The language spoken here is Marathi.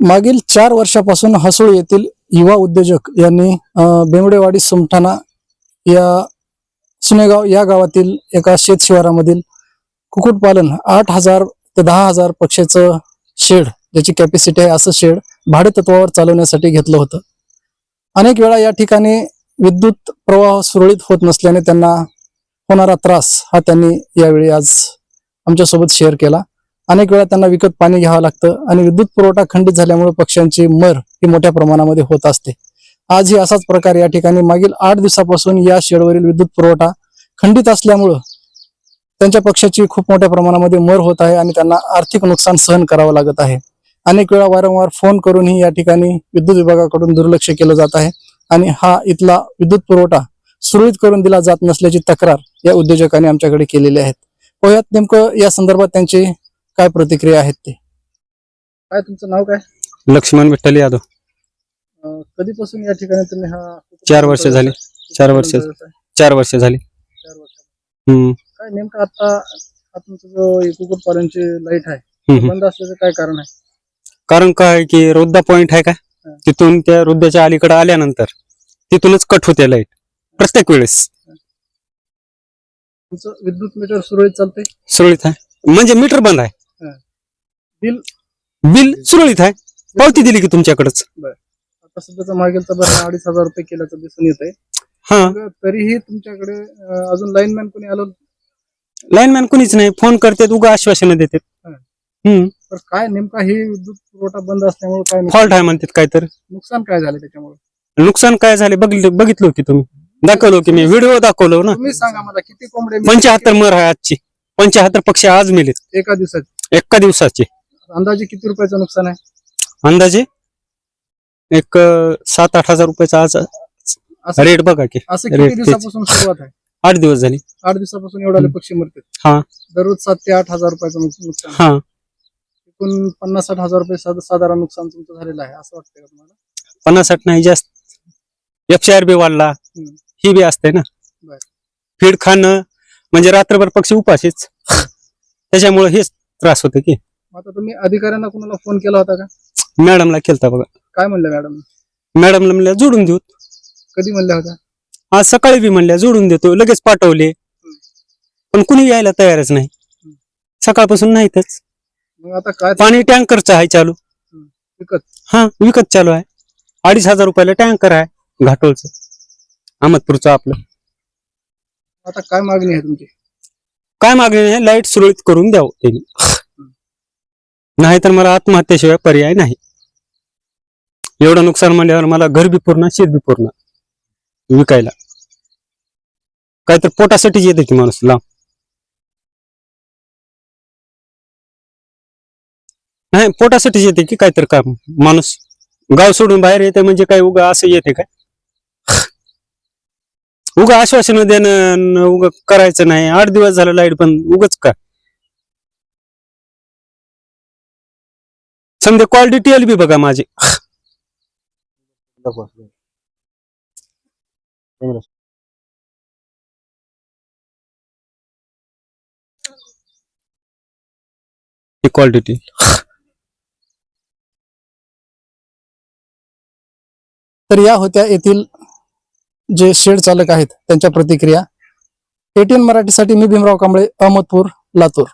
मागील चार वर्षापासून हसूळ येथील युवा उद्योजक यांनी अं, बेंबडेवाडी सुमठाणा या सुनेगाव या गावातील एका शेत शिवारामधील कुक्कुटपालन आठ हजार ते दहा हजार पक्षाचं शेड ज्याची कॅपॅसिटी आहे असं शेड भाडे तत्वावर चालवण्यासाठी घेतलं होतं. अनेक वेळा या ठिकाणी विद्युत प्रवाह सुरळीत होत नसल्याने त्यांना होणारा त्रास हा त्यांनी यावेळी आज आमच्यासोबत शेअर केला. अनेक वेळा त्यांना विकत पाणी घ्यावं लागतं आणि विद्युत पुरवठा खंडित झाल्यामुळे पक्ष्यांची मर ही मोठ्या प्रमाणामध्ये होत असते. आजही असाच प्रकार या ठिकाणी मागील आठ दिवसापासून या शेडवरील विद्युत पुरवठा खंडित असल्यामुळं त्यांच्या पक्षाची खूप मोठ्या प्रमाणामध्ये मर होत आहे आणि त्यांना आर्थिक नुकसान सहन करावं लागत आहे. अनेक वेळा वारंवार फोन करूनही या ठिकाणी विद्युत विभागाकडून दुर्लक्ष केलं जात आहे आणि हा इथला विद्युत पुरवठा सुरळीत करून दिला जात नसल्याची तक्रार या उद्योजकांनी आमच्याकडे केलेली आहेत. पोह्यात नेमकं या संदर्भात त्यांची काय प्रतिक्रिया आहेत ते? काय तुमचं नाव काय? लक्ष्मण विठ्ठल यादव. अं, कधीपासून या ठिकाणी तुम्ही हा चार वर्ष झाली. चार वर्ष. चार वर्ष झाली. वर्ष. हम्म, काय नेमकं आता हा तुमचा जो कुक्कुटपालनची लाइट आहे हम्म. बंद असल्याचं काय कारण आहे? कारण काय की रोद्दा पॉइंट आहे का? हा. तिथून त्या रोद्याच्या अलीकडे आल्यानंतर तिथूनच कट होते लाइट. प्रत्येक वेळेस. तुमचं विद्युत मीटर सुरळीत चालतंय? सुरळीत आहे. म्हणजे मीटर बंद आहे. बिल? बिल सुरळीत आहे. पावती दिली की तुमच्याकडेच. आता सध्याचा मागीलचा भरणा अडीच हजार रुपये केल्याचं दिसून येत आहे हा तरीही तुमच्याकडे अं, अजून लाईनमॅन कोणी आलं? लाईनमॅन कुणीच नाही. फोन करतात उगा आश्वासन देतात. हा. हम्म. तर काय नेमका हे विद्युत पुरवठा बंद असल्यामुळे काय नुक- फॉल्ट आहे म्हणतात काय तर नुकसान काय झालं त्याच्यामुळे? नुकसान काय झाले? बघितलं बघितलं की तुम्ही. दाखवलं की मी. व्हिडिओ दाखवलो ना. तुम्ही सांगा मला किती कोंबडे पंच्याहत्तर मर आहे आजची. पंच्याहत्तर पक्षी आज मेलेत. एका दिवसात एका दिवसाचे. अंदाजे किती रुपयाचं नुकसान आहे? अंदाजे? एक अं, सात आठ हजार रुपयाचा आज असं रेट बघा की असं रेट किती तेच. दिवसापासून सुरुवात आहे? आठ दिवस झाली. आठ दिवसापासून एवढाले पक्षी मरतात. हा. दररोज सात ते आठ हजार रुपयाचं नुक- नुकसान हा. एकूण पन्नास साठ हजार रुपये साध- साधारण नुकसान तुमचं झालेलं आहे असं वाटतंय का तुम्हाला? पन्नास साठ नाही जास्त. एफसीआर बी वाढला हम्म. ही बी असते ना. बर. फीड खाणं म्हणजे रात्रभर पक्षी उपाशीच. त्याच्यामुळे हेच त्रास होते की. आता तुम्ही अधिकाऱ्यांना कुणाला फोन केला होता का? मॅडमला केलता बघा. काय म्हणलं मॅडम मॅडमला म्हणल्या जोडून देऊ. कधी म्हणल्या होत्या? आज सकाळी बी म्हणल्या जोडून देतो लगेच पाठवले. पण कुणी यायला तयारच नाही. सकाळपासून नाहीतच. मग आता काय पाणी टँकरचं आहे चालू. विकत? हा विकत चालू आहे. अडीच हजार रुपयाला टँकर आहे घाटोळचं अहमदपूरचं आपलं. आता काय मागणी आहे तुमची? काय मागणी आहे? लाइट सुरळीत करून द्यावं त्यांनी. नाहीतर मला आत्महत्येशिवाय पर्याय नाही. एवढं नुकसान म्हणल्यावर मला घर बी पूर्ण शेत बी पूर्ण विकायला. काय तर पोटासाठीच येते की माणूस लांब. नाही पोटासाठीच येते की काहीतरी काम. माणूस गाव सोडून बाहेर येते म्हणजे काय उगा असं येते काय? उगा आश्वासन देणं उगा करायचं नाही. आठ दिवस झालं लाइट पण उगाच का समजा कॉल डिटेल बी बघा माझी. डिटेल तर या होत्या येथील जे शेड चालक आहेत त्यांच्या प्रतिक्रिया. एटीएन मराठीसाठी मी भीमराव कांबळे अहमदपूर लातूर.